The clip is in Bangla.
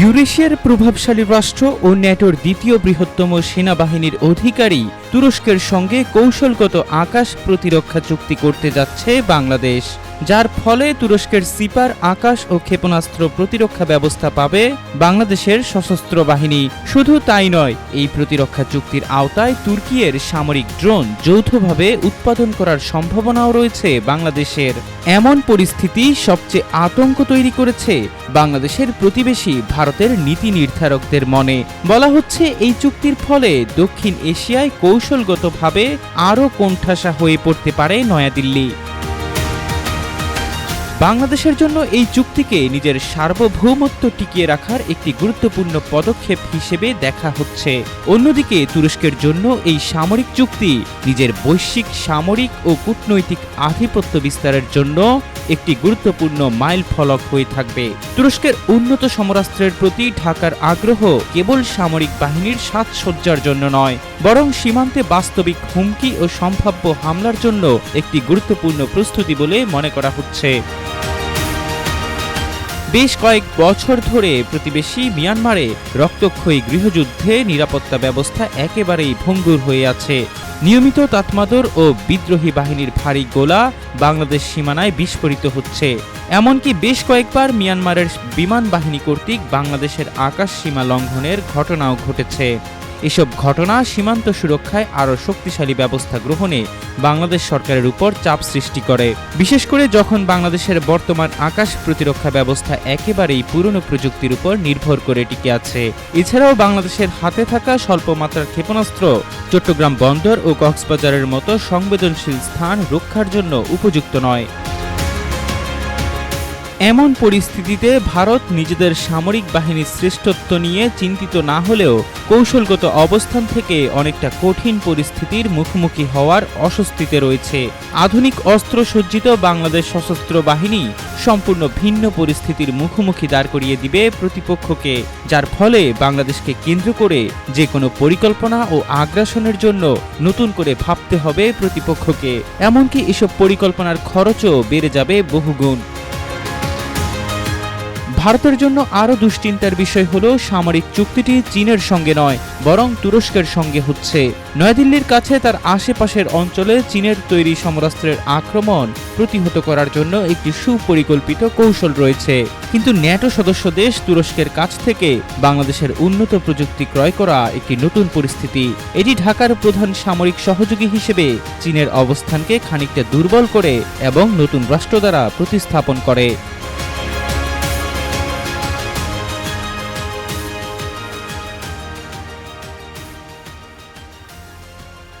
ইউরেশিয়ার প্রভাবশালী রাষ্ট্র ও ন্যাটোর দ্বিতীয় বৃহত্তম সেনাবাহিনীর অধিকারী তুরস্কের সঙ্গে কৌশলগত আকাশ প্রতিরক্ষা চুক্তি করতে যাচ্ছে বাংলাদেশ। যার ফলে তুরস্কের সিপার আকাশ ও ক্ষেপণাস্ত্র প্রতিরক্ষা ব্যবস্থা পাবে বাংলাদেশের সশস্ত্র বাহিনী। শুধু তাই নয়, এই প্রতিরক্ষা চুক্তির আওতায় তুর্কিয়ের সামরিক ড্রোন যৌথভাবে উৎপাদন করার সম্ভাবনাও রয়েছে বাংলাদেশের। এমন পরিস্থিতি সবচেয়ে আতঙ্ক তৈরি করেছে বাংলাদেশের প্রতিবেশী ভারতের নীতি নির্ধারকদের মনে। বলা হচ্ছে, এই চুক্তির ফলে দক্ষিণ এশিয়ায় কৌশলগতভাবে আরও কোণঠাসা হয়ে পড়তে পারে নয়াদিল্লি। বাংলাদেশের জন্য এই চুক্তিকে নিজের সার্বভৌমত্ব টিকিয়ে রাখার একটি গুরুত্বপূর্ণ পদক্ষেপ হিসেবে দেখা হচ্ছে। অন্যদিকে তুরস্কের জন্য এই সামরিক চুক্তি নিজের বৈশ্বিক, সামরিক ও কূটনৈতিক আধিপত্য বিস্তারের জন্য একটি গুরুত্বপূর্ণ মাইল ফলক হয়ে থাকবে। তুরস্কের উন্নত সমরাস্ত্রের প্রতি ঢাকার আগ্রহ কেবল সামরিক বাহিনীর সাজসজ্জার জন্য নয়, বরং সীমান্তে বাস্তবিক হুমকি ও সম্ভাব্য হামলার জন্য একটি গুরুত্বপূর্ণ প্রস্তুতি বলে মনে করা হচ্ছে। বেশ কয়েক বছর ধরে প্রতিবেশী মিয়ানমারে রক্তক্ষয়ী গৃহযুদ্ধে নিরাপত্তা ব্যবস্থা একেবারেই ভঙ্গুর হয়ে আছে। নিয়মিত তাতমাদর ও বিদ্রোহী বাহিনীর ভারী গোলা বাংলাদেশ সীমানায় বিস্ফোরিত হচ্ছে। এমনকি বেশ কয়েকবার মিয়ানমারের বিমান বাহিনী কর্তৃক বাংলাদেশের আকাশ সীমা লঙ্ঘনের ঘটনাও ঘটেছে। এসব ঘটনা সীমান্ত সুরক্ষায় আরও শক্তিশালী ব্যবস্থা গ্রহণে বাংলাদেশ সরকারের উপর চাপ সৃষ্টি করে। বিশেষ করে যখন বাংলাদেশের বর্তমান আকাশ প্রতিরক্ষা ব্যবস্থা একেবারেই পুরনো প্রযুক্তির উপর নির্ভর করে টিকে আছে। এছাড়াও বাংলাদেশের হাতে থাকা স্বল্প মাত্রার ক্ষেপণাস্ত্র, চট্টগ্রাম বন্দর ও কক্সবাজারের মতো সংবেদনশীল স্থান রক্ষার জন্য উপযুক্ত নয়। এমন পরিস্থিতিতে ভারত নিজেদের সামরিক বাহিনীর শ্রেষ্ঠত্ব নিয়ে চিন্তিত না হলেও কৌশলগত অবস্থান থেকে অনেকটা কঠিন পরিস্থিতির মুখোমুখি হওয়ার অস্বস্তিতে রয়েছে। আধুনিক অস্ত্র সজ্জিত বাংলাদেশ সশস্ত্র বাহিনী সম্পূর্ণ ভিন্ন পরিস্থিতির মুখোমুখি দাঁড় করিয়ে দিবে প্রতিপক্ষকে, যার ফলে বাংলাদেশকে কেন্দ্র করে যে কোনো পরিকল্পনা ও আগ্রাসনের জন্য নতুন করে ভাবতে হবে প্রতিপক্ষকে। এমনকি এসব পরিকল্পনার খরচও বেড়ে যাবে বহুগুণ। ভারতের জন্য আরও দুশ্চিন্তার বিষয় হলো সামরিক চুক্তিটি চীনের সঙ্গে নয়, বরং তুরস্কের সঙ্গে হচ্ছে। নয়াদিল্লির কাছে তার আশেপাশের অঞ্চলে চীনের তৈরি সমরাস্ত্রের আক্রমণ প্রতিহত করার জন্য একটি সুপরিকল্পিত কৌশল রয়েছে। কিন্তু ন্যাটো সদস্য দেশ তুরস্কের কাছ থেকে বাংলাদেশের উন্নত প্রযুক্তি ক্রয় করা একটি নতুন পরিস্থিতি। এটি ঢাকার প্রধান সামরিক সহযোগী হিসেবে চীনের অবস্থানকে খানিকটা দুর্বল করে এবং নতুন রাষ্ট্র দ্বারা প্রতিস্থাপন করে।